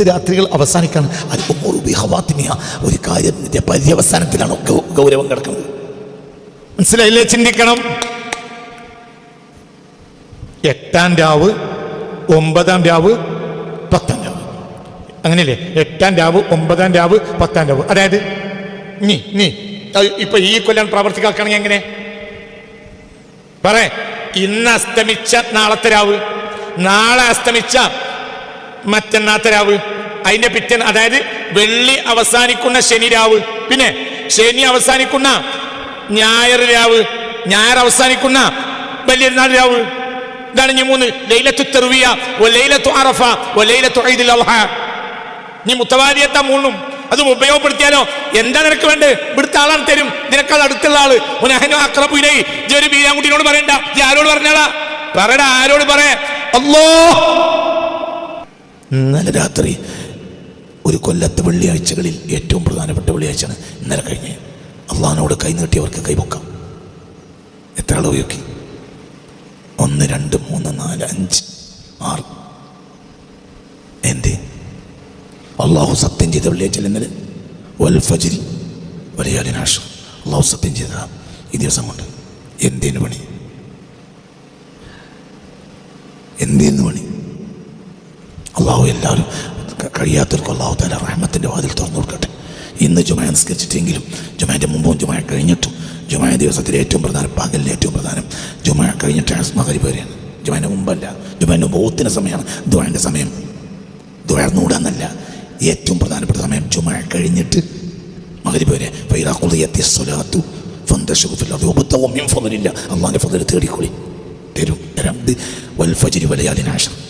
പത്ത് രാത്രികൾ അവസാനിക്കാണ് അത് ഒരു കാര്യത്തിന്റെ പര്യവസാനത്തിലാണ് ഗൗരവം കിടക്കുന്നത്. മനസ്സിലായില്ലേ? ചിന്തിക്കണം. എട്ടാം രാവ് ഒമ്പതാം രാവ് പത്താം രാവ്. അങ്ങനെയല്ലേ? എട്ടാം രാവ് ഒമ്പതാം രാവ് പത്താം രാവ്. അതായത് നീ നീ. ഇപ്പൊ ഈ കൊല്ലം പ്രവർത്തിക്കാക്കുകയാണെങ്കിൽ എങ്ങനെ? പറ ഇന്ന് അസ്തമിച്ച നാളത്തെ രാവ്. നാളെ അസ്തമിച്ച മറ്റന്നാത്തെ രാവ്. അതിന്റെ പിറ്റൻ അതായത് വെള്ളി അവസാനിക്കുന്ന ശനി രാവ്. പിന്നെ ശനി അവസാനിക്കുന്ന ഞായർ രാവ്. ഞായർ അവസാനിക്കുന്ന വലിയനാൾ രാവ്. ഇതാണ് ഇനി മൂന്ന്. ലൈലത്തു തെറുവിയ ഒ ലൈലത്തു അറഫ ഒ ലൈലത്തു ഐദുൽ അൽഹ. നീ മുത്തവാദിയത്താ മൂന്നും? അത് ഉപയോഗപ്പെടുത്തിയാലോ? എന്താ നിനക്ക് വേണ്ട? ഇവിടുത്തെ ആളാണ് തരും. നിനക്കത് അടുത്തുള്ള ആൾ. ഉനഹനു അക്രബുലൈ ഇജ്ജ് ഒരു ബീരാൻകുട്ടിനോട് പറയണ്ട. ഇജ്ജ് ആരോട് പറഞ്ഞാളാ? പറയടാ ആരോട് പറയാ? അല്ലോ ഇന്നലെ രാത്രി ഒരു കൊല്ലത്തെ വെള്ളിയാഴ്ചകളിൽ ഏറ്റവും പ്രധാനപ്പെട്ട വെള്ളിയാഴ്ചയാണ് ഇന്നലെ കഴിഞ്ഞ്. അള്ളഹാനോട് കൈനീട്ടിയവർക്ക് കൈപൊക്കാം എത്ര ആൾ ഉപയോഗിക്കും ഒന്ന് രണ്ട് മൂന്ന് നാല് അഞ്ച് ആറ്. എന്തേ? അള്ളാഹു സത്യം ചെയ്ത വെള്ളിയാഴ്ച ഇന്നലെ? വൽ വലയാലിനാഷം അള്ളാഹു സത്യം ചെയ്ത ഈ ദിവസം കൊണ്ട് എന്തേനു പണി? എന്തേന്ന് പണി? അള്ളാഹു എല്ലാവരും കഴിയാത്തവർക്ക് അള്ളാഹു താല റഹ്മത്തിന്റെ വാതിൽ തുറന്നു കൊടുക്കട്ടെ. ഇന്ന് ജുമായ നിസ്കരിച്ചിട്ടെങ്കിലും ജുമാന്റെ മുമ്പും ജുമായ കഴിഞ്ഞിട്ടും ജുമായ ദിവസത്തിലെ ഏറ്റവും പ്രധാനം പകലിലെ ഏറ്റവും പ്രധാനം ജുമായ കഴിഞ്ഞിട്ട് മകരി വരെയാണ്. ജുമാന്റെ മുമ്പല്ല ജുമാന്റെ ബോത്തിന് സമയമാണ് ദുബാന്റെ സമയം. ദുഴർന്നുകൂടാന്നല്ല ഏറ്റവും പ്രധാനപ്പെട്ട സമയം ജുമായ കഴിഞ്ഞിട്ട് മകരി വരെ. ഫൈറാഖുളിയത്തി സ്വലാത്തു അള്ളാഹിന്റെ ഫതിൽ തേടിക്കൊളി. തരും. രണ്ട് വൽ ഫജിരി വലയാലിനാശം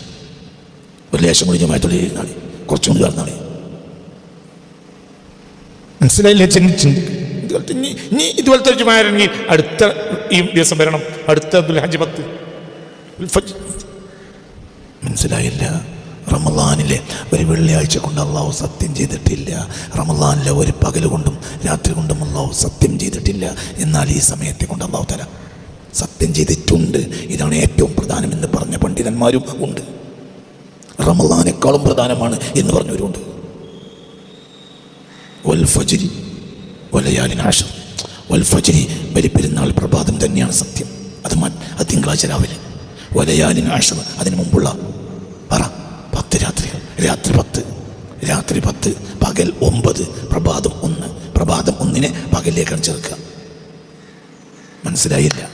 ഒരു ലേശം കൂടി ജമായത്തുള്ള ഇരുന്നാളി. കുറച്ചും കൂടി കടന്നാളി മനസ്സിലായില്ലേ ചിന്തി ഇതുപോലത്തെ ഇനി ജുമായിരുന്നെങ്കിൽ അടുത്ത ഈ ദിവസം വരണം. അടുത്ത ദുൽഹജ്ജ് പത്ത്. മനസ്സിലായില്ല. റമദാനിലെ ഒരു വെള്ളിയാഴ്ച കൊണ്ട് അള്ളാഹു സത്യം ചെയ്തിട്ടില്ല. റമദാനിലെ ഒരു പകൽ കൊണ്ടും രാത്രി കൊണ്ടും അള്ളാഹു സത്യം ചെയ്തിട്ടില്ല. എന്നാൽ ഈ സമയത്തെ കൊണ്ട് അള്ളാഹു തരാം സത്യം ചെയ്തിട്ടുണ്ട്. ഇതാണ് ഏറ്റവും പ്രധാനമെന്ന് പറഞ്ഞ പണ്ഡിതന്മാരും ഉണ്ട്. റമദാനേക്കാളും പ്രധാനമാണ് എന്ന് പറഞ്ഞവരുണ്ട് വൽ ഫജ്രി വലയാലിൻ ആഷർ വൽ ഫജ്രി ബലിപ്പെരുന്നാൾ പ്രഭാതം തന്നെയാണ് സത്യം. അത് മൻ അത് തിങ്കളാഴ്ച രാവിലെ. വലയാലിൻ ആഷർ അതിന് മുമ്പുള്ള പറ പത്ത് രാത്രി രാത്രി പത്ത് രാത്രി പത്ത് പകൽ ഒമ്പത് പ്രഭാതം ഒന്ന്. പ്രഭാതം ഒന്നിനെ പകലിലേക്കാണ് ചേർക്കുക മനസ്സിലായില്ല.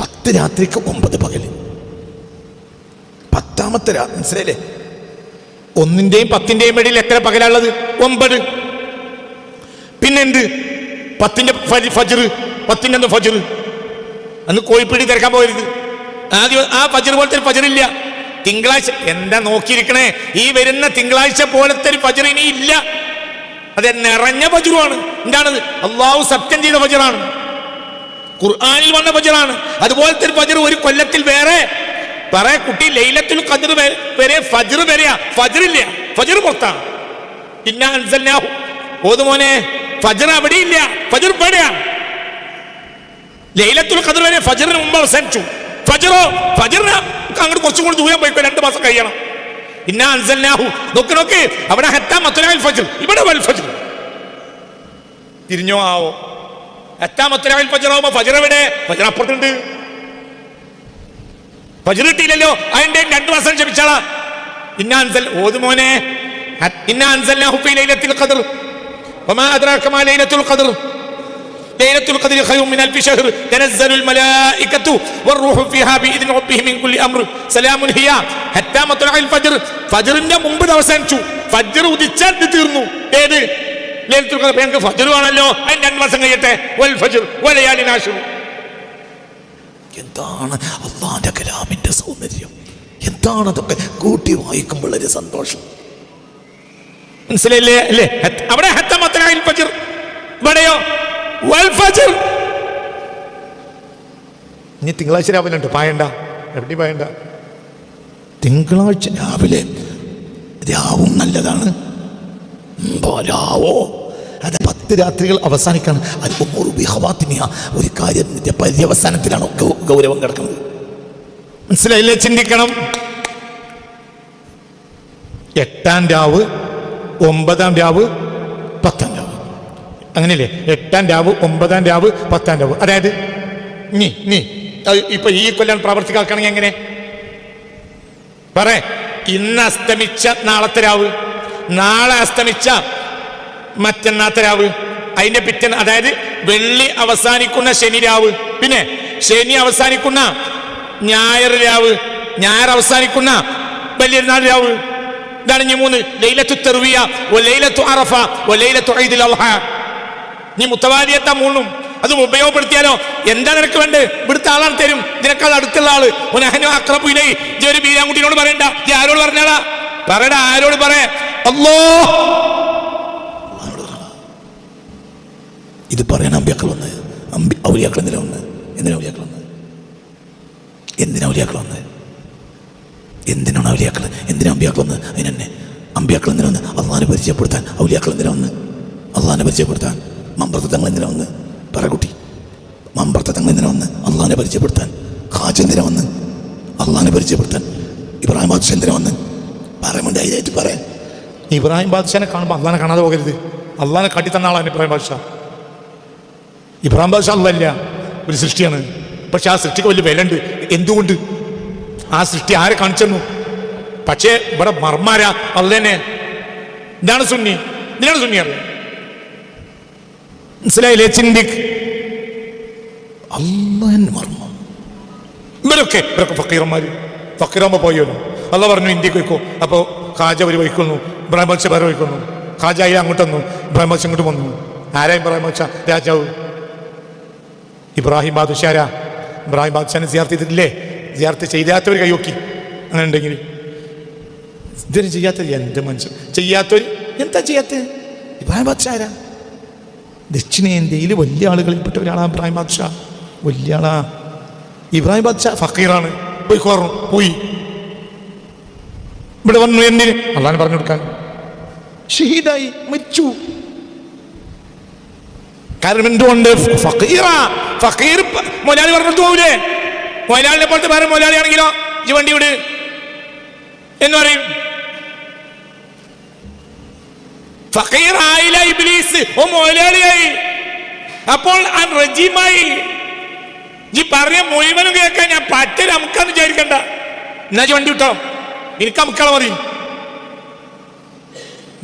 പത്ത് രാത്രിക്ക് ഒമ്പത് പകൽ പത്താമത്തെ രാത്രി മനസ്സിലായില്ലേ? ഒന്നിന്റെയും പത്തിന്റെയും ഇടയിൽ എത്ര പകലുള്ളത് ഒമ്പത്. പിന്നെന്ത്? പത്തിന്റെ ഫജ്- ഫജ്ർ. പത്തിന്റെ അന്ന് ഫജർ? അന്ന് കോഴിപ്പിടി തിരക്കാൻ പോകരുത് ആദ്യം ആ ഫജർ പോലത്തെ ഒരു ഫജറില്ല തിങ്കളാഴ്ച എന്താ നോക്കിയിരിക്കണേ? ഈ വരുന്ന തിങ്കളാഴ്ച പോലത്തെ ഒരു ഫജർ ഇനി ഇല്ല. അത് നിറഞ്ഞ ഫജുറുമാണ് എന്താണത്? അള്ളാഹു സത്യം ചെയ്ത ഫജറാണ്. ഖുർആാനിൽ വന്ന ഫജറാണ്. അതുപോലത്തെ ഒരു ഫജർ ഒരു കൊല്ലത്തിൽ വേറെ പറ കുട്ടി ലൈലത്തുൽ ഖദർ വരെ- ഫജർ വരെയാ. ഫജറില്ല. ഫജർ പുറത്താണ് ഇന്ന അൻസൽനാഹു. ഓതു മോനെ ഫജർ അവിടെ ഇല്ല ഫജർ പേടിയാ ലൈലത്തുൽ ഖദർ വരെ ഫജറിന് മുമ്പ് അവസാനിച്ചു. ഫജറോ ഫജ്റിന്. അങ്ങോട്ട് കുറച്ചും കൂടി ദൂരം പോയിപ്പോ രണ്ട് മാസം കഴിയണം. ഇന്ന അൻസൽനാഹു. നോക്ക് നോക്ക്. അവിടെ ഹത്ത മത്തുലാൽ ഫജർ. ഇവിടെ വൽ ഫജർ. തിരിഞ്ഞോ ആവോ. എത്താമത്തരാവിൽ ഫജറാവുമ്പോ ഫജർ ഫജർ അപ്പുറത്തുണ്ട്. പജിറിട്ടില്ലല്ലോ അതിന്റെ രണ്ടു മാസം ക്ഷമിച്ചാളാ. ഇന്നാൻസൽ ഓത് മോനെ. അവസാനിച്ചു. ഫജ്ർ ഉദിച്ചാൽ ഏത്? ലൈലത്തുൽ രണ്ട് വൽ എന്താണ് കലാം കലാമിന്റെ സൗന്ദര്യം. എന്താണതൊക്കെ? കൂട്ടി വായിക്കുമ്പോൾ സന്തോഷം. മനസ്സിലായില്ലേ? അല്ലേ? അവിടെ ഫജർ. ഇവിടെയോ? വൽ ഫജർ. ഇനി തിങ്കളാഴ്ച രാവിലെ ഉണ്ട് പായണ്ട. എവിടെ പായണ്ട. തിങ്കളാഴ്ച രാവിലെ രാവും നല്ലതാണ്. രാവോ? അത് പത്ത് രാത്രികൾ അവസാനിക്കാണ്. അതിപ്പോ ഒരു ബിഹവാത്തിമിയ ഒരു കാര്യത്തിന്റെ പര്യവസാനത്തിലാണ് ഗൗരവം കിടക്കുന്നത്. മനസ്സിലായില്ലേ? ചിന്തിക്കണം. എട്ടാം രാവ് ഒമ്പതാം രാവ് പത്താം രാവ്. അങ്ങനെയല്ലേ? എട്ടാം രാവ് ഒമ്പതാം രാവ് പത്താം രാവ്. അതായത് നീ നീ ഇപ്പൊ ഈ കൊല്ലം പ്രവർത്തിക്കാക്കണെങ്കിൽ എങ്ങനെ? പറ. ഇന്ന് അസ്തമിച്ച നാളത്തെ രാവ്. നാളെ അസ്തമിച്ച മറ്റന്നാത്തെ രാവ്. അതിന്റെ പിറ്റൻ അതായത് വെള്ളി അവസാനിക്കുന്ന ശനി രാവ്. പിന്നെ ശനി അവസാനിക്കുന്ന ഞായർ രാവ്. ഞായർ അവസാനിക്കുന്ന വലിയൊരുനാൾ രാവ്. ഇതാണ് ഇനി മൂന്ന്. ലൈലത്തു തെറുവിയ ഒ ലൈലത്തു അറഫ ഒ ലൈലത്തു ഐദുൽ അൽഹ. നീ മുത്തവാദിയത്താ മൂന്നും. അതും ഉപയോഗപ്പെടുത്തിയാലോ? എന്താ നിനക്ക് വേണ്ട ഇവിടുത്തെ ആളാണ് തരും. നിനക്കാൾ അടുത്തുള്ള ആൾ. ഒനഹനു അക്രപുലേ ഇജ്ജ് ഒരു ബീരാൻകുട്ടിനോട് പറയണ്ട. ഇജ്ജ് ആരോട് പറഞ്ഞാടാ? പറയടാ ആരോട് പറയാ അല്ലോ ഇത് പറയാൻ അമ്പ്യാക്കൾ വന്ന്. അമ്പി ഔലിയാക്കൾ എന്തിനാ വന്ന്? എന്തിനാ ഔലിയാക്കൾ എന്തിനാ ഔലിയാക്കൾ വന്നത് എന്തിനാണ് ഔലിയാക്കൾ എന്തിനാ അമ്പിയാക്കൾ വന്ന്? അതിനെന്നെ അമ്പിയാക്കൾ എന്തിനാ വന്ന്? അള്ളഹാനെ പരിചയപ്പെടുത്താൻ. ഔലിയാക്കൾ എന്തിനാ വന്ന്? അള്ളഹാനെ പരിചയപ്പെടുത്താൻ. മമ്പർത്ത തങ്ങൾ എന്തിനാ വന്ന്? പറകുട്ടി മമ്പർത്തങ്ങൾ മമ്പർത്ത തങ്ങൾ എന്തിനാ വന്ന്? അള്ളഹാനെ പരിചയപ്പെടുത്താൻ. ഖാജ് എന്തിനാ വന്ന്? അള്ളഹാനെ പരിചയപ്പെടുത്താൻ. ഇബ്രാഹിം ബാദ്ഷ എന്തിനാ വന്ന്? വേണ്ടി ധൈര്യമായിട്ട് പറയാൻ. ഇബ്രാഹിം ബാദ്ഷാനെ കാണുമ്പോൾ അള്ളാനെ കാണാതെ പോകരുത്. അള്ളഹാനെ കാട്ടി തന്ന ആളാണ് ഇബ്രാഹിം ബാദ്ഷാ. ഇബ്രാഹിം ബാദ്ഷാ അല്ല ഒരു സൃഷ്ടിയാണ്. പക്ഷെ ആ സൃഷ്ടിക്ക് വലിയ വിലയുണ്ട്. എന്തുകൊണ്ട്? ആ സൃഷ്ടി ആരെ കാണിച്ചെന്നു? പക്ഷേ ഇവിടെ മർമാരാ അള്ളനെ. ഇതാണ് സുന്നി. ഇതാണ് സുന്നി അറിയാം. മനസ്സിലായില്ലേ ചിന്തിക്ക് അള്ളൻ മർമ്മം. ഇവരൊക്കെ ഇവരൊക്കെ ഫക്കീറന്മാർ ഫക്കീറാകുമ്പോൾ പോയല്ലോ അല്ല പറഞ്ഞു ഇന്ത്യയ്ക്ക് വയ്ക്കോ അപ്പോൾ ഖാജ ഒരു വഹിക്കുന്നു ബ്രഹ്മച്ച വേറെ വഹിക്കുന്നു ഖാജ അയ്യ അങ്ങോട്ട് വന്നു. ബ്രഹ്മച്ച ഇങ്ങോട്ട് വന്നു. ആരായും ബ്രഹ്മച്ച രാജാവ്. ഇബ്രാഹിം ബാദുഷ ആരാ ഇബ്രാഹിം ബാദ്ഷാനെ സിയാർത്ത് ചെയ്തിട്ടില്ലേ? സിയാർത്ത് ചെയ്താത്തവർ കൈയൊക്കി. അങ്ങനെ ഉണ്ടെങ്കിൽ ഇതൊരു ചെയ്യാത്ത എന്ത് മനുഷ്യൻ? ചെയ്യാത്തവർ എന്താ ചെയ്യാത്ത? ഇബ്രാഹിം ബാദ്ഷ ദക്ഷിണേന്ത്യയിൽ വലിയ ആളുകളിൽപ്പെട്ട ഒരാളാണ് ഇബ്രാഹിം ബാദ്ഷാ. വലിയ ആളാ. ഇബ്രാഹിം ബാദ്ഷാ ഫക്കീറാണ്. പോയി കോർന്നു പോയി. ഇവിടെ വന്നു എന്തിന് അള്ളാൻ പറഞ്ഞു കൊടുക്കാൻ. ഷഹീദായി മരിച്ചു. കാരണം എന്തുകൊണ്ട്? ഫക്കീറ. ഫക്കീർ മൊലാളി പറഞ്ഞിട്ട് പോകൂലേ മൊലാളിനെ പോലത്തെ വേറെ മൊലാളി ആണെങ്കിലോ? ഈ വണ്ടി വിട്. എന്ന് പറയും. ഫക്കീർ ആയില്ല ഇബ്ലീസ്. ഓ മൊലാളിയായി അപ്പോൾ ആ റജീമായി. ഈ പറഞ്ഞ മുഴുവനും കേൾക്കാൻ ഞാൻ പറ്റ നമുക്കാന്ന് വിചാരിക്കണ്ട. എന്നാ വണ്ടി വിട്ടോ? എനിക്ക് അമുക്കള മതി.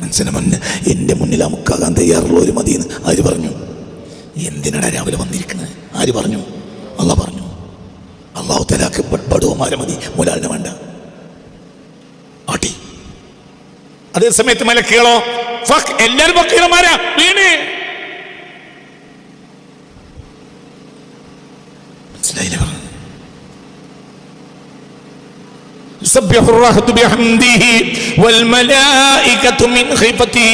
മനസ്സിന് മുന്നിൽ എന്റെ മുന്നിൽ അമുക്കാകാൻ തയ്യാറുള്ള ഒരു മതിയെന്ന് അവർ പറഞ്ഞു? എന്തിനാണ് രാവിലെ വന്നിരിക്കുന്നത് ആര് പറഞ്ഞു അള്ളാഹ് പറഞ്ഞു അള്ളാഹു തലാക്ക് പടുവമാരെ മതി മുലാലിന് വേണ്ട ആട്ടി അതേ സമയത്ത് മലക്കുകളോ ഫക്ക് എല്ലാരും ഫക്കീറന്മാരാ വീണ് മനസ്സിലായില്ലേ പറഞ്ഞു يسبح الرهط بحمده والملائكة من خيفته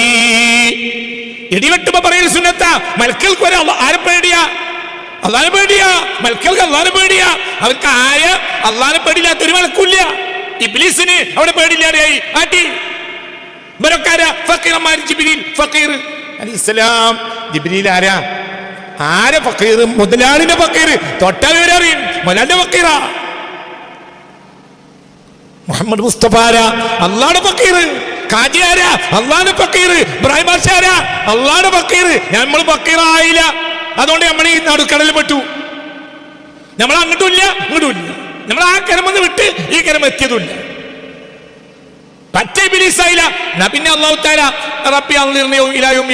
ഇടിവെട്ടുമ്പോ പറയൽ സുന്നത്ത. മൽക്കൾക്ക് വരെ ആരും പേടിയാ? അള്ളാനെ പേടിയാ? അള്ളാനും അള്ളാനെ പേടിയാ. അവർക്ക് ആര് അള്ളാനെ പേടിയില്ലാത്ത ഒരു മലക്കില്ല. ഇബ്ലീസിന് അവിടെ പേടില്ലാതെയായി ആട്ടി. ആരാ? ആരാ? മുതലാളിന്റെ മുഹമ്മദ് കാജിയാര? അള്ളാന്റെ ഫക്കീർ. ഇബ്രാഹിം ബാദ്ഷാര അള്ളാന്റെ ഫക്കീർ. നമ്മൾ ഫക്കീറായില്ല. അതുകൊണ്ട് നമ്മൾ ഈ നടുക്കടലിൽ പെട്ടു. നമ്മൾ അങ്ങോട്ടും ഇല്ല ഇങ്ങോട്ടും ഇല്ല നമ്മൾ ആ കരമെന്ന് വിട്ട് ഈ കരം എത്തിയതുമില്ല. പറ്റേ ബിലീസായില്ല എന്നാ പിന്നെ അള്ളാഹു താല റബ്ബി അള്ളിർണിയോ ഇലായും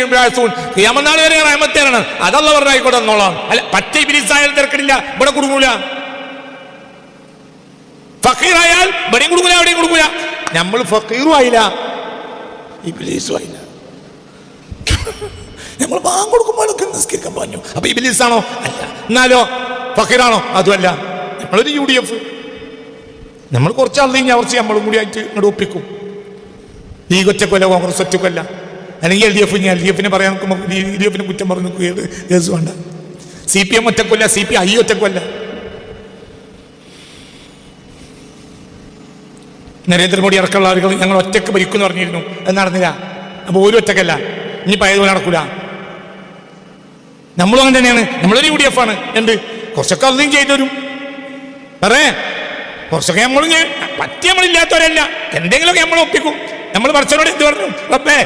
ഖിയാമനാൾ വരെ റഹ്മത്തേറാണ് അതല്ല പറഞ്ഞായിക്കോട്ടെ എന്നോളാം. അല്ല പറ്റേ ബിലീസായാലും തിരക്കിടില്ല. ഇവിടെ കുടുങ്ങൂല ഫക്കീറായാൽ ഇവിടെയും കുടുങ്ങൂല അവിടെയും കുടുങ്ങൂല നമ്മൾ ഫക്കീറും ആയില്ല. ഇബിലീസും ഞങ്ങൾ ബാങ്ക് കൊടുക്കുമ്പോഴൊക്കെ നിസ്കരിക്കാൻ പറഞ്ഞു. അപ്പൊ ആണോ? അല്ല. എന്നാലോ? ഫക്കീറാണോ? അതുമല്ല. നമ്മളൊരു യു ഡി എഫ് നമ്മൾ കുറച്ച് ആൾ കഴിഞ്ഞാൽ കുറച്ച് നമ്മളും കൂടി ആയിട്ട് ഇങ്ങോട്ട് ഒപ്പിക്കും. ഈ ഒറ്റക്കൊല്ല കോൺഗ്രസ് ഒറ്റക്കൊല്ല. അല്ലെങ്കിൽ L D F L D എഫിനെ പറയാൻ നോക്കുമ്പോൾ എൽ ഡി എഫിനെ കുറ്റം പറഞ്ഞു കേസ് വേണ്ട. സി പി എം ഒറ്റക്കൊല്ല സി പി ഐ ഒറ്റക്കൊല്ല. നരേന്ദ്രമോദി അടക്കമുള്ള ആളുകൾ ഞങ്ങൾ ഒറ്റയ്ക്ക് ഭരിക്കുമെന്ന് പറഞ്ഞിരുന്നു. അത് നടന്നില്ല. അപ്പോൾ ഒരു ഒറ്റക്കല്ല ഇനി പഴയതുപോലെ നടക്കൂല. നമ്മളും അങ്ങനെ തന്നെയാണ്. നമ്മളൊരു യു ഡി എഫ് ആണ് എന്ത്? കുറച്ചൊക്കെ അതും ചെയ്തു തരും. പറേ. കുറച്ചൊക്കെ നമ്മളും. പറ്റി നമ്മളില്ലാത്തവരല്ല. എന്തെങ്കിലുമൊക്കെ നമ്മൾ ഒപ്പിക്കും. നമ്മൾ പറച്ചനോട് എന്ത് പറഞ്ഞു? അപ്പേ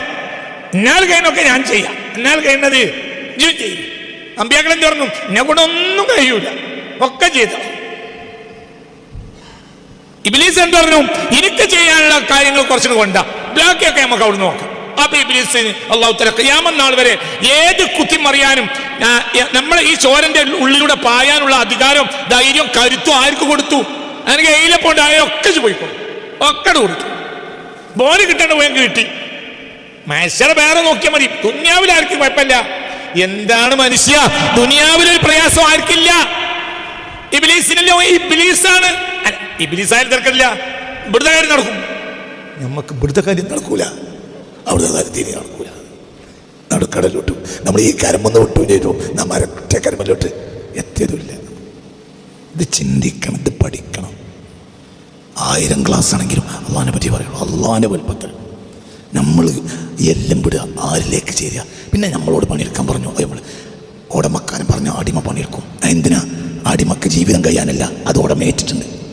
എന്നാൽ കഴിയുന്നൊക്കെ ഞാൻ ചെയ്യാം. എന്നാൽ കഴിയുന്നത് ചെയ്യും. അമ്പിയാക്കൾ എന്ത് പറഞ്ഞു? എന്നെ കൂടെ ഒന്നും കഴിയൂല. ഒക്കെ ചെയ്ത ഇബിലീസ് എന്ത് പറഞ്ഞു? എനിക്ക് ചെയ്യാനുള്ള കാര്യങ്ങൾ കുറച്ചുകൂടെ കൊണ്ട. ബാക്കിയൊക്കെ നമുക്ക് അവിടെ നോക്കാം. അപ്പൊ ഇബിലീസിന് അള്ളാഹു തല ഖിയാമത്ത് നാൾ വരെ ഏത് കുത്തിമറിയാനും നമ്മളെ ഈ ചോരന്റെ ഉള്ളിലൂടെ പായാനുള്ള അധികാരം ധൈര്യം കരുത്തും ആർക്ക് കൊടുത്തു? എനിക്ക് ആയ ഒക്കെ പോയിക്കോ ഒക്കെ കൊടുത്തു. ബോൽ കിട്ടേണ്ട പോയെങ്കിൽ കിട്ടി. മനുഷ്യരെ വേറെ നോക്കിയാൽ മതി. ദുന്യാവിൽ ആർക്കും കുഴപ്പമില്ല. എന്താണ് മനുഷ്യ? ദുനിയാവിൽ ഒരു പ്രയാസം ആർക്കില്ല? ഇബിലീസിനല്ലോ ഇബിലീസാണ്. ഇബിലീസായാലും തിരക്കില്ല ഇവിടുത്തെ കാര്യം നടക്കും. നമുക്ക് ഇവിടുത്തെ കാര്യം നടക്കൂല. അവിടുത്തെ കാര്യം തീരെ നടക്കൂല. നടുക്കടലോട്ട് നമ്മൾ ഈ കരമൊന്ന് വിട്ടു ചെയ്തു നാം അരറ്റ കരമലോട്ട് എത്തിയതുമില്ല. ഇത് ചിന്തിക്കണം ഇത് പഠിക്കണം. ആയിരം ക്ലാസ് ആണെങ്കിലും അള്ളാഹിനെ പറ്റി പറയണം അള്ളാഹിന്റെ വലുപ്പത്തിൽ നമ്മൾ എല്ലാം വിടുക ആരിലേക്ക് ചേരുക? പിന്നെ നമ്മളോട് പണിയെടുക്കാൻ പറഞ്ഞു. നമ്മൾ ഉടമക്കാരൻ പറഞ്ഞ അടിമ പണിയെടുക്കും. എന്തിനാ? അടിമക്ക് ജീവിതം കഴിയാനല്ല. അത് ഉടമേറ്റിട്ടുണ്ട്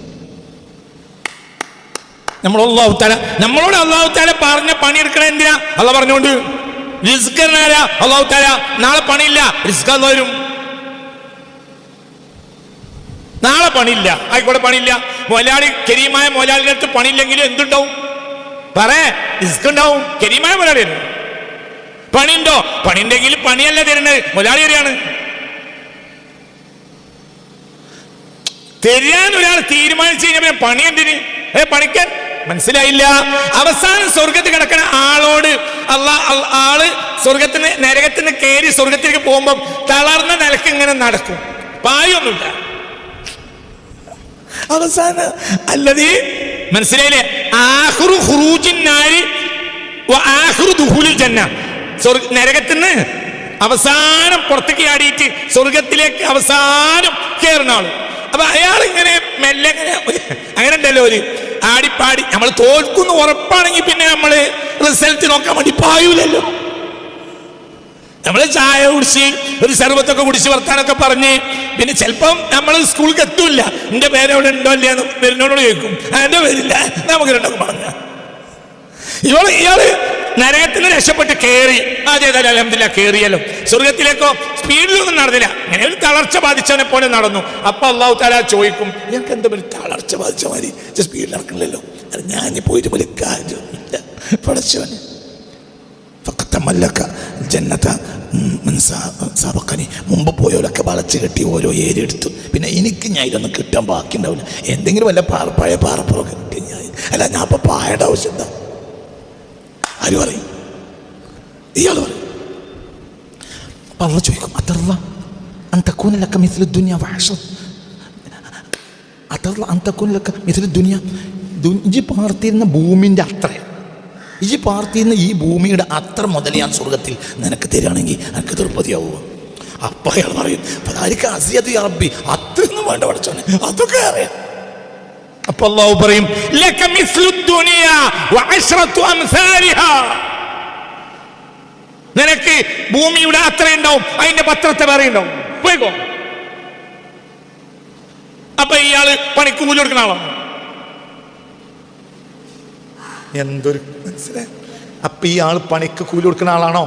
നമ്മൾ അള്ളാഹു താല നമ്മളോട് അള്ളാഹു താല പറഞ്ഞ പണിയെടുക്കണ എന്തിനാ? അല്ല പറഞ്ഞോണ്ട് റിസ്ക് ആരാ അള്ളാഹു താല നാളെ പണിയില്ല റിസ്ക് വരും നാളെ പണിയില്ല ആയിക്കോട്ടെ പണിയില്ല. മൊലാളി കരീമായ മൊലാളിന്റെ അടുത്ത് പണിയില്ലെങ്കിൽ എന്തുണ്ടാവും? പറ റിസ്ക് ഉണ്ടാവും കരീമായ മൊലാളി പണിയുണ്ടോ? പണിയുണ്ടെങ്കിൽ പണിയല്ല തരുന്നത്. മൊലാളി അറിയാണ് തരാൻ ഒരാൾ തീരുമാനിച്ചു കഴിഞ്ഞാൽ പണി എന്തിന്? ഏ പണിക്കാൻ മനസ്സിലായില്ല. അവസാനം സ്വർഗത്തിൽ കിടക്കുന്ന ആളോട് അള്ളാ ആൾ സ്വർഗത്തിന് നരകത്തിന് കയറി സ്വർഗത്തിലേക്ക് പോകുമ്പോൾ തളർന്ന നിലയ്ക്ക് ഇങ്ങനെ നടക്കും. പായൊന്നുമില്ല അവസാന അല്ലത് മനസ്സിലായില്ലേ? ആഹ്റു ഖുറൂജിൻ നാരി വ ആഹ്റു ദുഹുലിൽ ജന്ന. നരകത്തിന് അവസാനം പുറത്തേക്ക് ആടിയിട്ട് സ്വർഗത്തിലേക്ക് അവസാനം കയറുന്ന ആൾ. അപ്പൊ അയാൾ ഇങ്ങനെ മെല്ലെ അങ്ങനെ ഉണ്ടല്ലോ ഒരു ആടിപ്പാടി. നമ്മൾ തോൽക്കുന്നു ഉറപ്പാണെങ്കിൽ പിന്നെ നമ്മൾ റിസൾട്ട് നോക്കാൻ വേണ്ടി പായൂലല്ലോ. നമ്മൾ ചായ കുടിച്ച് ഒരു സർവത്തൊക്കെ കുടിച്ച് വർത്താനൊക്കെ പറഞ്ഞ് പിന്നെ ചിലപ്പം നമ്മൾ സ്കൂളിൽ എത്തൂല എന്റെ പേരവിടെ ഉണ്ടോ ഇല്ല എന്ന് വരുന്നോട് ചോദിക്കും. എന്റെ പേരില്ല. നമുക്ക് രണ്ടൊക്കെ പറഞ്ഞ ഇയാൾ ഇയാൾ നിന്ന് രക്ഷപ്പെട്ട് കയറി അതേതായാലും അലഹമില്ല കയറിയല്ലോ സ്വർഗത്തിലേക്കോ സ്പീഡിലൊന്നും നടന്നില്ല. അങ്ങനെ ഒരു തളർച്ച ബാധിച്ചവനെ പോലെ നടന്നു. അപ്പൊ അള്ളാഹു താല ചോദിക്കും ഞങ്ങൾക്ക് എന്താ ഒരു തളർച്ച ബാധിച്ച മാതിരി സ്പീഡിൽ നടക്കണില്ലല്ലോ. അത് ഞാൻ പോയിട്ട് വലിയ കാര്യമില്ല പഠിച്ചവന് ഫക്കത്തമല്ലക്ക ജന്നത്ത സാബക്കനി. മുമ്പ് പോയവരൊക്കെ വളച്ച് കെട്ടി ഓരോ ഏരിയ എടുത്തു. പിന്നെ എനിക്ക് ഞാൻ ഇതൊന്നും കിട്ടാൻ ബാക്കി ഉണ്ടാവില്ല എന്തെങ്കിലും വല്ല പാറ പഴയ പാറപ്പുറമൊക്കെ കിട്ടി ഞാൻ അല്ല ഞാൻ ഇപ്പൊ പായയുടെ ആവശ്യം എന്താ? ആര് പറയും? ഇയാൾ പറയും. അപ്പൊ അള്ള ചോദിക്കും അതല്ല അന്തക്കൂനലക്ക മിഥിൽ ദുനിയ വാഷം അതല്ല അന്തക്കൂനലക്ക മിഥിൽ ദുനിയ ഇജി പാർത്തിരുന്ന ഭൂമിന്റെ അത്ര. ഇജി പാർത്തിരുന്ന ഈ ഭൂമിയുടെ അത്ര മുതൽ ഞാൻ സ്വർഗത്തിൽ നിനക്ക് തരികയാണെങ്കിൽ എനിക്ക് തൃപ്തിയാവുക അപ്പൊ അയാൾ പറയും അതായിരിക്കും അസിയത് അറബി അത്രയൊന്നും വേണ്ട പഠിച്ചോനെ അതൊക്കെ അറിയാം. അപ്പൊ അള്ളാഹു പറയും. നിനക്ക് ഭൂമിയുടെ അത്ര ഉണ്ടാവും അതിന്റെ പത്രത്തെ വേറെ ഉണ്ടാവും. പോയിക്കോ. അപ്പൊ ഇയാൾ പണിക്ക് കൂലി കൊടുക്കുന്ന ആളാണ്. എന്തൊരു മനസ്സിലായി. അപ്പൊ ഈ ആൾ പണിക്ക് കൂലി കൊടുക്കുന്ന ആളാണോ?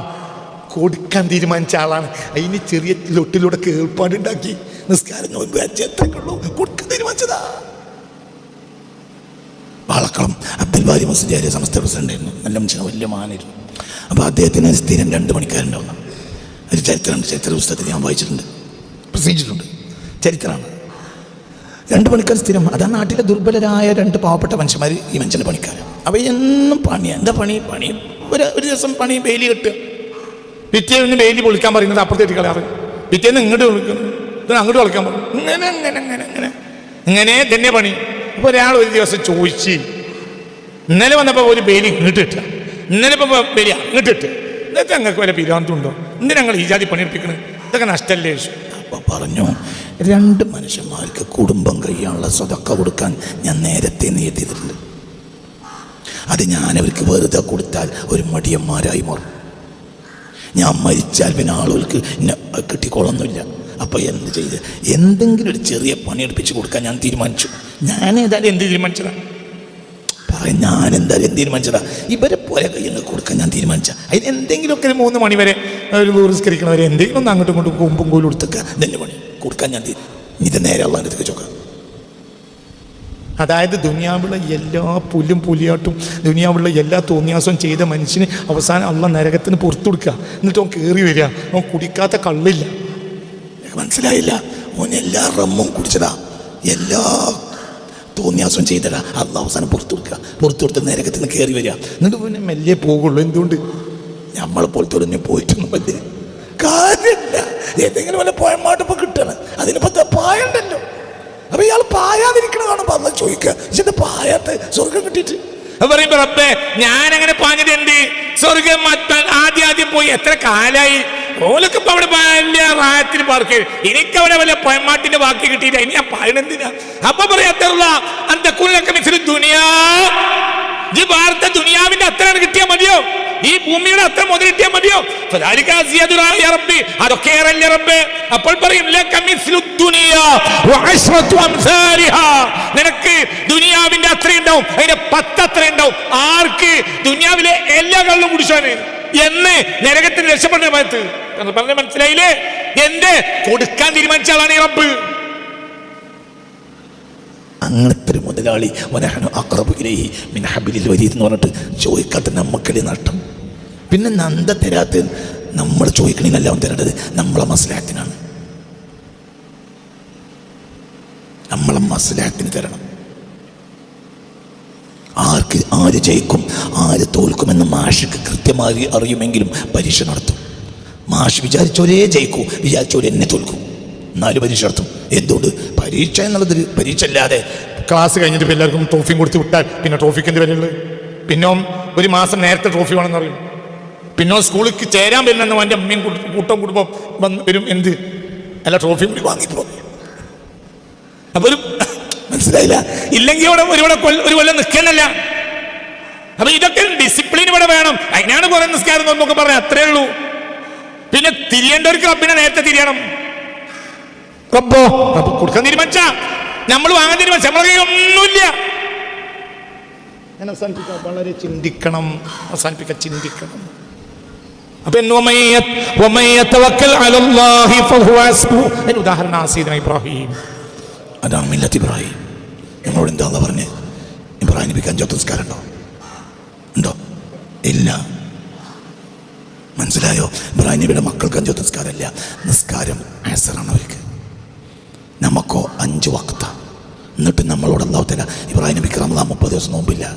കൊടുക്കാൻ തീരുമാനിച്ച ആളാണ്. അതിന് ചെറിയ ലൊട്ടിലൂടെ കേൾപ്പാടുണ്ടാക്കി. നിസ്കാരം ഹജ്ജ് എത്രയൊക്കെ കൊടുക്കാൻ തീരുമാനിച്ചതാ. വാളക്കളം. അബ്ദുൽ ബാരി മുസ്ലിയാരി സമസ്ത പ്രസിഡന്റ് ആയിരുന്നു. നല്ല മനുഷ്യൻ വലിയ മാനായിരുന്നു അപ്പോൾ അദ്ദേഹത്തിന് സ്ഥിരം രണ്ട് മണിക്കാരുണ്ടാവുന്ന ഒരു ചരിത്രമുണ്ട്. ചരിത്ര പുസ്തകത്തിൽ ഞാൻ വായിച്ചിട്ടുണ്ട്. പ്രസംഗിച്ചിട്ടുണ്ട്. ചരിത്രമാണ്. രണ്ട് പണിക്കാർ സ്ഥിരം. അതാ നാട്ടിലെ ദുർബലരായ രണ്ട് പാവപ്പെട്ട മനുഷ്യന്മാർ ഈ മനുഷ്യന്റെ പണിക്കാർ അപ്പോൾ എന്നും പണിയാണ് എന്താ പണി? പണി. ഒരു ഒരു ദിവസം പണി ബേലി കെട്ടുക. പിറ്റേന്ന് ബേലി പൊളിക്കാൻ പറയുന്നത് അപ്പുറത്തേക്ക് കളയാറ് പിറ്റേന്ന് ഇങ്ങോട്ട് വിളിക്കുന്നു അങ്ങോട്ട് കളിക്കാൻ പറയും. ഇങ്ങനെ ഇങ്ങനെ ഇങ്ങനെ ഇങ്ങനെ. ഇങ്ങനെ തന്നെ പണി. അപ്പൊ ഒരാൾ ഒരു ദിവസം ചോദിച്ച് ഇന്നലെ വന്നപ്പോൾ ഒരു പേര് ഇങ്ങോട്ടിട്ട് ഇന്നലെ ഇപ്പോൾ പേര് അങ്ങോട്ടിട്ട് ഇതൊക്കെ ഞങ്ങൾക്ക് വല്ല പിരാന്തുണ്ടോ എന്തിനാ ഞങ്ങൾ ഈ ജാതി പണിയെടുപ്പിക്കണത് ഇതൊക്കെ ചോദിച്ചു. അപ്പോൾ പറഞ്ഞു രണ്ട് മനുഷ്യന്മാർക്ക് കുടുംബം കഴിയാനുള്ള സ്വതക്ക കൊടുക്കാൻ ഞാൻ നേരത്തെ നീട്ടിയിട്ടുണ്ട്. അത് ഞാൻ അവർക്ക് വെറുതെ കൊടുത്താൽ ഒരു മടിയന്മാരായി മാറും. ഞാൻ മരിച്ചാൽ പിന്നെ ആളുകൾക്ക് കിട്ടിക്കൊള്ളൊന്നുമില്ല. അപ്പോൾ എന്ത് ചെയ്ത്? എന്തെങ്കിലും ഒരു ചെറിയ പണിയെടുപ്പിച്ച് കൊടുക്കാൻ ഞാൻ തീരുമാനിച്ചു. ഞാൻ ഏതായാലും എന്ത് തീരുമാനിച്ചതാ? പറയും ഞാൻ എന്തായാലും എന്ത് തീരുമാനിച്ചതാ? ഇവരെ പോലെ കയ്യിൽ നിന്ന് കൊടുക്കാൻ ഞാൻ തീരുമാനിച്ച. അതിന് എന്തെങ്കിലുമൊക്കെ മൂന്ന് മണി വരെ ഒരു ദൂരസ്കരിക്കണവരെ എന്തെങ്കിലും ഒന്ന് അങ്ങോട്ടും ഇങ്ങോട്ടും കൊമ്പും കോലും എടുത്തേക്കുക ഇതെന്നെ പണി. കൊടുക്കാൻ ഞാൻ ഇത് നേരെ അള്ളാന്റെ അടുത്തേക്ക് ചോക്കാം. അതായത് ദുനിയാവുള്ള എല്ലാ പുല്ലും പുലിയാട്ടും ദുനിയാവുള്ള എല്ലാ തോന്നിയാസവും ചെയ്ത മനുഷ്യന് അവസാനം അള്ള നരകത്തിന് പുറത്തു കൊടുക്കുക എന്നിട്ട് അവൻ കയറി വരിക അവൻ കുടിക്കാത്ത കള്ളില്ല. മനസ്സിലായില്ല? അവൻ എല്ലാ റമ്മും കുടിച്ചതാ. എല്ലാ തോന്നിയാസം ചെയ്തടാ അത് അവസാനം പുറത്തു കൊടുക്കുക. പുറത്തു കൊടുത്ത് നരകത്തിന് കയറി വരിക. എന്നിട്ട് പിന്നെ മെല്ലെ പോകുള്ളൂ. എന്തുകൊണ്ട്? നമ്മളെ പോലത്തെ ഒരു പോയിട്ടൊന്നും വലിയ കാര്യമില്ല. ഏതെങ്കിലും വല്ല പോയമാട്ടിപ്പോ കിട്ടണം. അതിനിപ്പോ പായണ്ടല്ലോ? അപ്പൊ ഇയാൾ പായാതിരിക്കണ വന്ന് അന്ന് ചോദിക്കുക പക്ഷെ പായാത്ത? സ്വർഗം കിട്ടിയിട്ട്. പറയുമ്പോ റബ്ബേ ഞാൻ അങ്ങനെ പറഞ്ഞത് എന്ത്? സ്വർഗം ആദ്യം ആദ്യം പോയി എത്ര കാലായി? ഓലൊക്കെ അവിടെ വലിയ റായത്തിന് പാർക്ക്. എനിക്ക് അവിടെ വല്ല പൊയമാട്ടിന്റെ ബാക്കി കിട്ടിയില്ല. ഇനി ഞാൻ പറയണെന്തിനാ അപ്പൊ പറയാത്തുള്ള അന്ത കുലൊക്കെ മിസ്സിൽ ദുനിയാ. ദുനിയാവിന്റെ അത്രയാണ് കിട്ടിയാൽ മതിയോ? ഈ ഭൂമിയുടെ അത്ര മുതൽ കിട്ടിയാൽ മതിയോ? അതൊക്കെ അപ്പോൾ പറയും നിനക്ക് ദുനിയാവിന്റെ അത്രയുണ്ടാവും അതിന്റെ പത്തത്ര ഉണ്ടാവും. ആർക്ക് എല്ലാ കള്ളും കുടിച്ചാണ് എന്ന് നരകത്തിന് രക്ഷപ്പെടുന്ന ഭയത്ത് പറഞ്ഞ മനസ്സിലായില്ലേ? എന്റെ കൊടുക്കാൻ തീരുമാനിച്ച ആളാണ് ഈ റബ്ബ്. അങ്ങനത്തെ ഒരു മുതലാളി മിനഹബിലിൽ വരീദ് എന്ന് പറഞ്ഞിട്ട് ചോദിക്കാത്ത നമ്മക്കല്ലേ നഷ്ടം? പിന്നെ നന്ദ തരാത്ത നമ്മൾ ചോദിക്കണമെന്നല്ല അവൻ തരേണ്ടത് നമ്മളെ മസ്ലാഹത്തിനാണ്. നമ്മളെ മസ്ലാഹത്തിന് തരണം. ആർക്ക് ആര് ജയിക്കും ആര് തോൽക്കുമെന്ന് മാഷിക്ക് കൃത്യമായി അറിയുമെങ്കിലും പരീക്ഷ നടത്തും. മാഷ് വിചാരിച്ചോരേ ജയിക്കൂ വിചാരിച്ചോരേ എന്നെ തോൽക്കും. നാല് പരീക്ഷ നടത്തും. എന്തുകൊണ്ട്? പരീക്ഷ എന്നുള്ളത് പരീക്ഷ അല്ലാതെ ക്ലാസ് കഴിഞ്ഞിട്ട് എല്ലാവർക്കും ട്രോഫിയും കൊടുത്ത് വിട്ടാൽ പിന്നെ ട്രോഫിക്ക് എന്ത് വിലയുള്ളത്? പിന്നെ ഒരു മാസം നേരത്തെ ട്രോഫി വേണമെന്ന് പിന്നോ പിന്നെ സ്കൂളിൽ ചേരാൻ വരുന്ന എന്റെ അമ്മയും കൂട്ട- കുടുംബം വന്ന് വരും എന്ത്? അല്ല ട്രോഫിയും കൂടി വാങ്ങിപ്പോകും വാങ്ങിപ്പോ അപ്പൊ ഒരു മനസ്സിലായില്ല? ഇല്ലെങ്കിൽ ഇവിടെ ഒരു ഇവിടെ ഒരു കൊല്ലം നിൽക്കുന്നല്ല അപ്പൊ ഇതൊക്കെ ഡിസിപ്ലിൻ ഇവിടെ വേണം. അതിനാണ് കുറെ നിസ്കാരം എന്നൊക്കെ പറയാം അത്രേ ഉള്ളൂ. പിന്നെ തിരിയേണ്ട ഒരു റബ്ബിനെ നേരത്തെ തിരിയണം. റബ്ബോ. റബ്ബ് കൊടുക്കാൻ തീരുമാനിച്ച. നമ്മൾ വാങ്ങാൻ തീരുമാനിച്ച. നമ്മളെ കയ്യിൽ ഒന്നുമില്ല. ഞാൻ അവസാനിപ്പിക്കാം. വളരെ ചിന്തിക്കണം. അവസാനിപ്പിക്കാൻ ചിന്തിക്കണം. ഉദാഹരണം ഇബ്രാഹിം. മില്ലത്ത് ഇബ്രാഹിം. നമ്മളോട് എന്താന്ന് പറഞ്ഞ്? ഇബ്രാഹിം നബിക്ക് അഞ്ചോ ഉണ്ടോ? ഉണ്ടോ? ഇല്ല. മനസ്സിലായോ? ഇബ്രാഹിം മക്കൾക്ക് അഞ്ചോ നിസ്കാരമില്ല നിസ്കാരം ആസറാണ് അവർക്ക്. നമുക്കോ അഞ്ച് വക്ത. എന്നിട്ട് നമ്മളോട് എന്താവത്തില്ല ഇബ്രാഹിം നബിക്ക് റമദാൻ മുപ്പത് ദിവസം നോമ്പില്ല.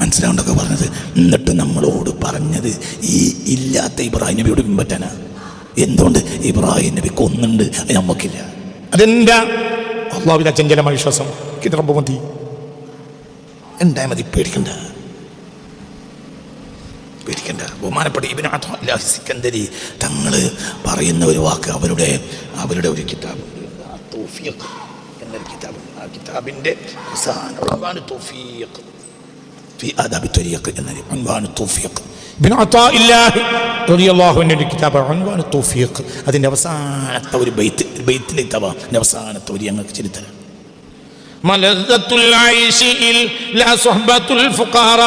മനസ്സിലാവുണ്ടൊക്കെ പറഞ്ഞത്. എന്നിട്ട് നമ്മളോട് പറഞ്ഞത് ഈ ഇല്ലാത്ത ഇബ്രാഹിം നബിയോട് പിൻപറ്റാനാ. എന്തുകൊണ്ട്? ഇബ്രാഹിം നബി കൊന്നുണ്ട് അത് നമുക്കില്ല അതെന്താ? അള്ളാഹുവിൽ അചഞ്ചലമായ വിശ്വാസം. കിട്ടറമ്പ് മതി. ഉണ്ടായ മതി? പേടിക്കണ്ട. പേടിക്കണ്ട. ബഹുമാനപ്പെട്ട ഇബിൻ അത്വാഹി സിക്കന്ദരി തങ്ങൾ പറയുന്ന ഒരു വാക്ക് അവരുടെ അവരുടെ ഒരു കിതാബ്. എന്നൊരു കിതാബുണ്ട് ആ കിതാബിന്റെ തൗഫീഖ്. ഫി ആദാബി ത്വരീഖ് എന്നൊരു അൻവാൻ തൗഫീഖ്. ഇബ്നു അത്താഇല്ലാഹി റളിയല്ലാഹുവിന്റെ ഒരു കിതാബ് അൻവാനു തൗഫീഖ് അതിന്റെ അവസാനത്തെ ഒരു ബെയ്ത്ത് ബെയ്ത്തിലെ തവ അവസാനത്തെ ഒരു ഞങ്ങൾക്ക് ചരിത്രം മലദത്തുൽ ഐശി ലാ സുഹബത്തുൽ ഫുഖാറ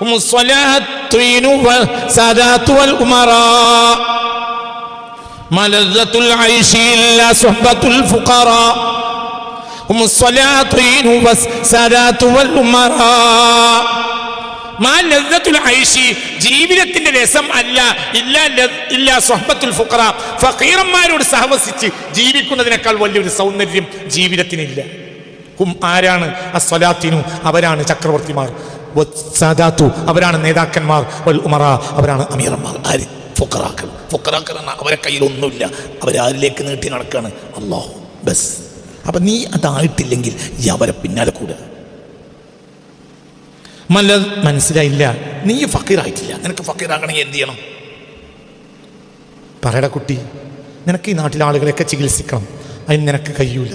هم الصلاطين والسادات والأمراء ملذة العيش إلا صحبة الفقراء هم الصلاطين والسادات والأمراء ജീവിതത്തിന്റെ രസം അല്ല ഇല്ല ഇല്ല സ്വഹബത്തുൽ ഫുഖറ. ഫഖീറന്മാരോട് സഹവസിച്ച് ജീവിക്കുന്നതിനേക്കാൾ വലിയൊരു സൗന്ദര്യം ജീവിതത്തിനില്ല. ഹും ആരാണ്? അസ്വലാത്തിനു അവരാണ് ചക്രവർത്തിമാർ. സാദാത്തു അവരാണ് നേതാക്കന്മാർ. വൽ ഉമറ അവരാണ് അമീറന്മാർ. ആര്? ഫുക്കറാക്കൾ ഫുക്കറാക്കൾ എന്നാൽ അവരെ കയ്യിൽ ഒന്നുമില്ല അവരാരിലേക്ക് നീട്ടി നടക്കുകയാണ് അള്ളാഹു ബസ്. അപ്പൊ നീ അതായിട്ടില്ലെങ്കിൽ ഈ അവരെ പിന്നാലെ കൂടുക മല്ല മനസ്സിലായില്ല. നീ ഫക്കീറായിട്ടില്ല. നിനക്ക് ഫക്കീറാക്കണമെങ്കിൽ എന്ത് ചെയ്യണം? പറയട കുട്ടി നിനക്ക് ഈ നാട്ടിലെ ആളുകളെയൊക്കെ ചികിത്സിക്കണം. അതിന് നിനക്ക് കഴിയൂല.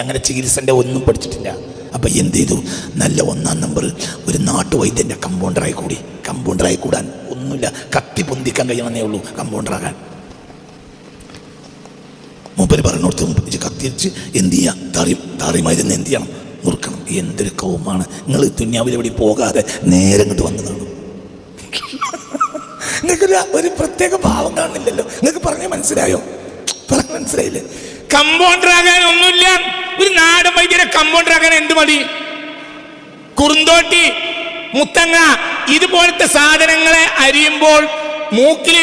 അങ്ങനെ ചികിത്സന്റെ ഒന്നും പഠിച്ചിട്ടില്ല. അപ്പം എന്ത് ചെയ്തു? നല്ല ഒന്നാം നമ്പർ ഒരു നാട്ടുവൈദ്യന്റെ കമ്പൗണ്ടറായി കൂടി. കമ്പൗണ്ടറായി കൂടാൻ ഒന്നുമില്ല. കത്തി പൊന്തിക്കാൻ കഴിയണമെന്നേ ഉള്ളൂ കമ്പൗണ്ടറാകാൻ. മൂപ്പര് പറഞ്ഞോടത്ത് കൊടുത്ത് കത്തിച്ച് എന്ത് ചെയ്യുക താറി താറിമായിരുന്ന് എന്ത് ചെയ്യണം? ഓർക്കണം എന്തൊരു കൗമാണ്. നിങ്ങൾ തുന്യാവിൽ എവിടെ പോകാതെ നേരെ ഇങ്ങോട്ട് വന്നതാണ് നിങ്ങൾക്കൊരു ഒരു പ്രത്യേക ഭാവം കാണുന്നില്ലല്ലോ. നിങ്ങൾക്ക് പറഞ്ഞ മനസ്സിലായോ? പറഞ്ഞ മനസ്സിലായില്ലേ? കമ്പൗണ്ടർ ആകാൻ ഒന്നുമില്ല. ഒരു നാടൻ വൈദ്യരെ കമ്പൗണ്ടർ ആകാൻ എന്ത് മതി കുറുന്തോട്ടി മുത്തങ്ങ ഇതുപോലത്തെ സാധനങ്ങളെ അരിയുമ്പോൾ മൂക്കിൽ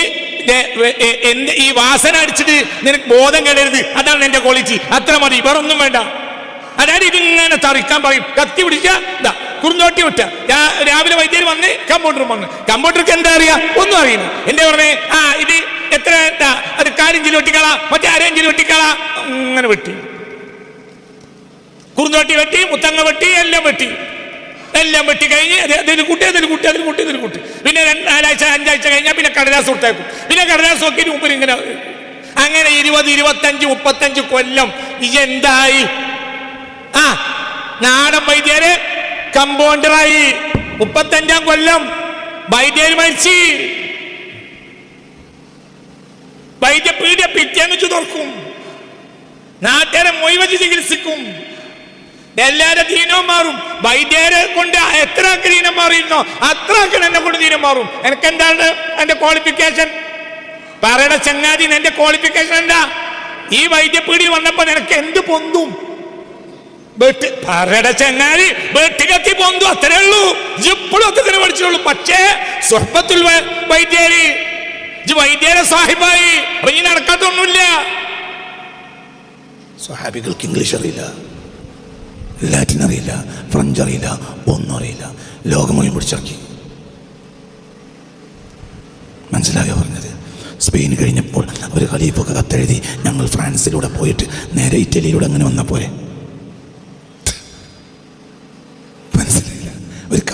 എന്റെ ഈ വാസന അടിച്ചിട്ട് നിനക്ക് ബോധം കേടരുത്. അതാണ് എന്റെ ക്വാളിറ്റി അത്ര മതി. വേറൊന്നും വേണ്ട. അതായത് ഇതിങ്ങനെ തറിക്കാൻ പറയും. കത്തി പിടിച്ച ഇതാ കുറുന്തോട്ടി വിട്ട. രാവിലെ വൈദ്യർ വന്ന് കമ്പൗണ്ടർ വന്ന് കമ്പ്യൂട്ടർക്ക് എന്താ അറിയാ? ഒന്നും അറിയില്ല. എന്റെ പറഞ്ഞേ ആ ഇത് എത്ര അത് കാലിഞ്ചിൽ വെട്ടിക്കളാ മറ്റേ അരഞ്ചിൽ വെട്ടിക്കളാ അങ്ങനെ വെട്ടി. കുറുന്തോട്ടി വെട്ടി മുത്തങ്ങ വെട്ടി എല്ലാം വെട്ടി. എല്ലാം വെട്ടി കഴിഞ്ഞ് അത് അതിൽ കൂട്ടി അതിൽ കൂട്ടി അതിൽ കൂട്ടി അതിൽ കൂട്ടി. പിന്നെ നാലാഴ്ച അഞ്ചാഴ്ച കഴിഞ്ഞാൽ പിന്നെ കടലാസ് കൊടുത്തേക്കും. പിന്നെ കടലാസ് നോക്കിയിട്ട് മുമ്പിൽ ഇങ്ങനെ അങ്ങനെ ഇരുപത് ഇരുപത്തഞ്ച് മുപ്പത്തഞ്ച് കൊല്ലം ഇതെന്തായി ആ നാടൻ വൈദ്യര് കമ്പൗണ്ടറായി. മുപ്പത്തഞ്ചാം കൊല്ലം വൈദ്യര് വൈദ്യ വൈദ്യപീഠ പിറ്റേന്ന് തുറക്കും നാട്ടുകാരെ മൊയ്വച്ച് ചികിത്സിക്കും. എല്ലാരും ദീനവും മാറും. വൈദ്യരെ കൊണ്ട് എത്ര ദീനം മാറിയിരുന്നോ അത്ര എന്നെ കൊണ്ട് ദീനം മാറും. എനിക്ക് എന്താണ് എന്റെ ക്വാളിഫിക്കേഷൻ പറയണ ചങ്ങാതി എന്റെ ക്വാളിഫിക്കേഷൻ എന്താ? ഈ വൈദ്യപീടിയിൽ വന്നപ്പോ നിനക്ക് എന്ത് പൊന്തും? വെട്ട് പറയട ചങ്ങാതി വെട്ടുകത്തി പൊന്തു അത്രേ ഉള്ളൂ. ഇപ്പോഴും ഒക്കെ തന്നെ പഠിച്ചുള്ളൂ പക്ഷേ സ്വർപ്പത്തിൽ വൈദ്യേരി വൈദ്യരെ സാഹിബായി. അപ്പൊ ഇനി നടക്കാത്തൊന്നുമില്ല. സ്വഹാബികൾക്ക് ഇംഗ്ലീഷ് അറിയില്ല. ലാറ്റിൻ അറിയില്ല. ഫ്രഞ്ച് അറിയില്ല. ഒന്നും അറിയില്ല. ലോകം മുഴുവൻ പിടിച്ചിറക്കി. മനസ്സിലായോ പറഞ്ഞത്? സ്പെയിൻ കഴിഞ്ഞപ്പോൾ അവർ ഖലീഫൊക്കെ കത്തെഴുതി ഞങ്ങൾ ഫ്രാൻസിലൂടെ പോയിട്ട് നേരെ ഇറ്റലിയിലൂടെ അങ്ങനെ വന്നപ്പോലെ പോലെ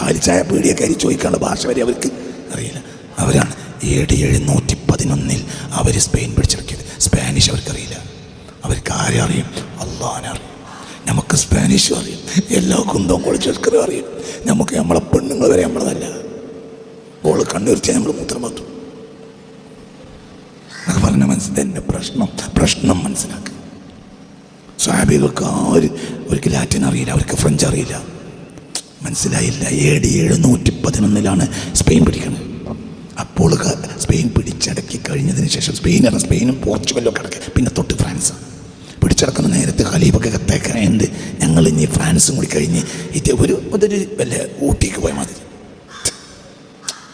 കാലിച്ചായ കയറി ചോദിക്കാനുള്ള ഭാഷ വരെ അവർക്ക് അറിയില്ല. അവരാണ് ഏഴ് എഴുന്നൂറ്റി പതിനൊന്നിൽ അവർ സ്പെയിൻ പിടിച്ചിറക്കിയത്. സ്പാനിഷ് അവർക്കറിയില്ല. അവർക്ക് ആരെ അറിയും? അള്ളാഹാനെ അറിയും. നമുക്ക് സ്പാനിഷും അറിയും. എല്ലാ കുന്തവും കുളിച്ചെടുക്കലും അറിയും. നമുക്ക് നമ്മളെ പെണ്ണുങ്ങൾ വരെ നമ്മളതല്ല. ഓൾ കണ്ണുരുത്തിയാൽ നമ്മൾ മൂത്രം മാറ്റും അത് പറഞ്ഞ പ്രശ്നം. പ്രശ്നം മനസ്സിലാക്കുക സ്വാഭാവികൾക്ക് ആര് അവർക്ക് ലാറ്റിൻ അറിയില്ല. അവർക്ക് ഫ്രഞ്ച് അറിയില്ല. മനസ്സിലായില്ല. എ ഡി എഴുന്നൂറ്റി പതിനൊന്നിലാണ് സ്പെയിൻ പിടിക്കുന്നത്. അപ്പോൾ സ്പെയിൻ പിടിച്ചടക്കി കഴിഞ്ഞതിന് ശേഷം സ്പെയിനാണ് സ്പെയിനും പോർച്ചുഗലും ഒക്കെ അടക്കി. പിന്നെ തൊട്ട് ഫ്രാൻസ്. പിടിച്ചടക്കുന്ന നേരത്തെ ഖലീഫൊക്കെ കത്തേക്കാൻ എന്ത്? ഞങ്ങൾ ഇനി ഫ്രാൻസും കൂടി കഴിഞ്ഞ് ഇത് ഒരു അതൊരു വല്ല ഊട്ടിക്ക് പോയ മാതിരി.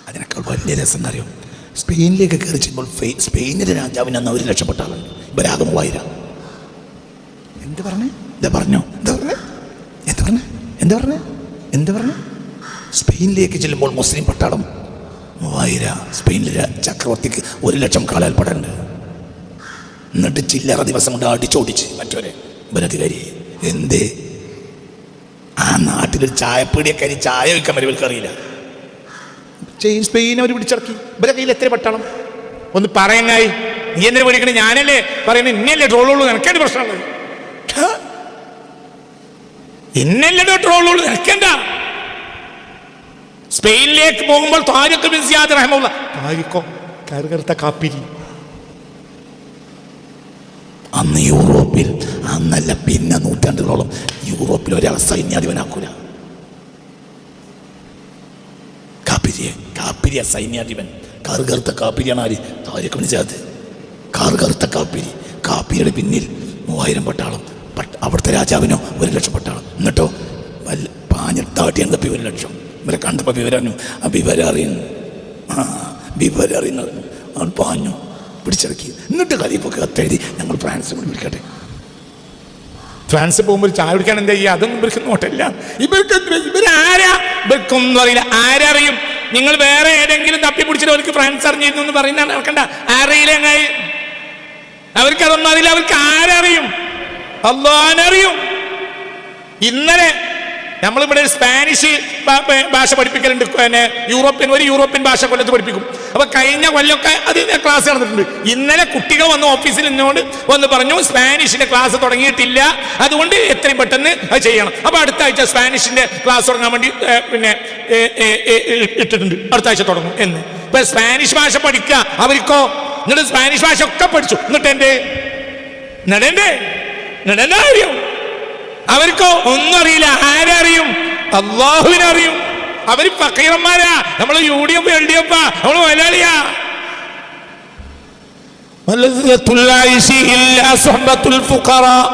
അതിനേക്കാൾ വലിയ രസം എന്താ അറിയോ? സ്പെയിനിലേക്ക് കയറി ചെല്ലുമ്പോൾ ഫെ- സ്പെയിനിലെ രാജാവിന് അന്ന് ഒരു ലക്ഷപ്പെട്ട ആളുണ്ട് ഇവരാകെ മൂവായിരം. എന്ത് പറഞ്ഞേ? എന്താ പറഞ്ഞോ? എന്താ പറഞ്ഞേ? എന്താ പറഞ്ഞേ? എന്താ പറഞ്ഞേ? എന്താ പറഞ്ഞു? സ്പെയിനിലേക്ക് ചെല്ലുമ്പോൾ മുസ്ലിം പട്ടാളം. മൂവായിര സ്പെയിനിലെ ചക്രവർത്തിക്ക് ഒരു ലക്ഷം കാലാൽപ്പടുണ്ട് എന്നിട്ട് ചില്ലറ ദിവസം കൊണ്ട് അടിച്ചോടിച്ച് മറ്റവരെ ഭരതികാരി എന്തേ? ആ നാട്ടിലൊരു ചായപ്പീടിയൊക്കെ ചായ വയ്ക്കാൻ വരെ അറിയില്ല. സ്പെയിൻ അവർ പിടിച്ചിറക്കി. ഇവരെ കയ്യിൽ എത്ര പട്ടാളം? ഒന്ന് പറയുന്നായി നീ എന്നെ വിളിക്കണേ ഞാനല്ലേ പറയുന്നത് ഇന്നല്ലേ ട്രോളുള്ളൂ നിനക്കേണ്ട പ്രശ്നമുള്ളത്? ഹാ? ഇന്നല്ലേ ട്രോളുള്ളൂ നിനക്കെന്താ? സ്പെയിനിലേക്ക് പോകുമ്പോൾ താരിഖ് ബിൻ സിയാദ് റഹ്മുള്ള താരിഖോ കറുകറുത്ത കാപ്പിരി. അന്ന് യൂറോപ്പിൽ അന്നല്ല പിന്നെ നൂറ്റാണ്ടുകളോളം യൂറോപ്പിൽ ഒരാളെ സൈന്യാധിപനാക്കൂല. കാപ്പിരിയെ കാപ്പിരിയ സൈന്യാധിപൻ. കറുകറുത്ത കാപ്പിരിയാണ് ആര്? താരിഖ് സിയാദ്. കറുകറുത്ത കാപ്പിരി. കാപ്പിരിയുടെ പിന്നിൽ മൂവായിരം പട്ടാളം. പട്ട- അവിടുത്തെ രാജാവിനോ ഒരു ലക്ഷം പട്ടാളം എന്നിട്ടോ വല്ല പാഞ്ഞിട്ടാട്ടിയാണ് തപ്പി ഒരു ലക്ഷം. ഇവരെ കണ്ടപ്പോൾ വിവരം ആ വിവരം അറിയുന്നു ആ വിവരം അറിയുന്നത് അവൻ പാഞ്ഞു പിടിച്ചിറക്കി. എന്നിട്ട് കലിപ്പൊക്കെ കത്തെഴുതി ഞങ്ങൾ ഫ്രാൻസ് കൂടി പിടിക്കട്ടെ ഫ്രാൻസ് പോകുമ്പോൾ ചായ കുടിക്കാൻ എന്താ ചെയ്യുക? അതൊന്നും ഇവർക്ക് നോട്ടില്ല ഇവർക്ക്? ഇവരാരാ? ഇവർക്കൊന്നും അറിയില്ല. ആരറിയും? നിങ്ങൾ വേറെ ഏതെങ്കിലും തപ്പി പിടിച്ചിട്ട് അവർക്ക് ഫ്രാൻസ് അറിഞ്ഞിരുന്നു എന്ന് പറയുന്ന നടക്കണ്ട. അറിയില്ല അവർക്ക് അതൊന്നും അറിയില്ല. അവർക്ക് ആരറിയും? അള്ളാനറിയും ഇന്നലെ നമ്മളിവിടെ സ്പാനിഷ് ഭാഷ പഠിപ്പിക്കലുണ്ട്. പിന്നെ യൂറോപ്യൻ ഒരു യൂറോപ്യൻ ഭാഷ കൊല്ലത്ത് പഠിപ്പിക്കും. അപ്പൊ കഴിഞ്ഞ കൊല്ലമൊക്കെ അത് ക്ലാസ് നടന്നിട്ടുണ്ട്. ഇന്നലെ കുട്ടികൾ വന്ന് ഓഫീസിൽ നിന്നുകൊണ്ട് വന്ന് പറഞ്ഞു സ്പാനിഷിന്റെ ക്ലാസ് തുടങ്ങിയിട്ടില്ല. അതുകൊണ്ട് എത്രയും പെട്ടെന്ന് അത് ചെയ്യണം. അപ്പൊ അടുത്ത ആഴ്ച സ്പാനിഷിന്റെ ക്ലാസ് തുടങ്ങാൻ വേണ്ടി പിന്നെ ഇട്ടിട്ടുണ്ട്. അടുത്ത ആഴ്ച തുടങ്ങും എന്ന്. ഇപ്പൊ സ്പാനിഷ് ഭാഷ പഠിക്കുക. അവർക്കോ? എന്നിട്ട് സ്പാനിഷ് ഭാഷ ഒക്കെ പഠിച്ചു. എന്നിട്ട് എന്റെ എന്റെ എന്നിട്ട് എന്താ കാര്യം അവർക്കോ ഒന്നും അറിയില്ല ആരറിയും അള്ളാഹുവിനറിയും അവര് ഫക്കീറന്മാരാ നമ്മൾ U D F L D F നമ്മൾ മലയാളിയാ ولذة العيش إلا صحبة الفقراء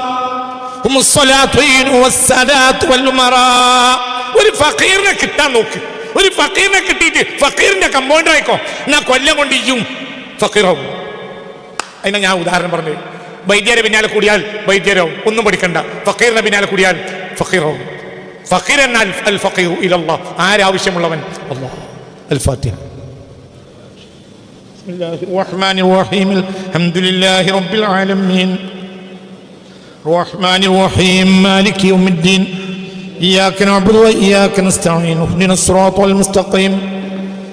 هم الصلاطين والسادات والأمراء ഒരു ഫക്കീറിനെ കിട്ടാൻ നോക്ക് ഒരു ഫക്കീറിനെ കിട്ടിയിട്ട് ഫക്കീറിന്റെ കമ്പൗണ്ടർ ആയിക്കോ എന്നാ കൊല്ലം കൊണ്ട് ഇയ്യും ഫക്കീറാവും അതിനാ ഞാൻ ഉദാഹരണം പറഞ്ഞത് വൈദ്യരെ പിന്നാലെ കൂടിയാൽ വൈദ്യരാവും ഒന്നും പഠിക്കണ്ട ഫക്കീറിന്റെ പിന്നാലെ കൂടിയാൽ ഫക്കീറാവും ഫക്കീർ എന്നാൽ അൽ ഫക്കീർ ഇലല്ലാ ആരാവശ്യമുള്ളവൻ അല്ലാഹ് അൽ ഫാത്തിഹ بسم الله الرحمن الرحيم الحمد لله رب العالمين الرحمن الرحيم مالك يوم الدين إياك نعبد وإياك نستعين اهدنا الصراط المستقيم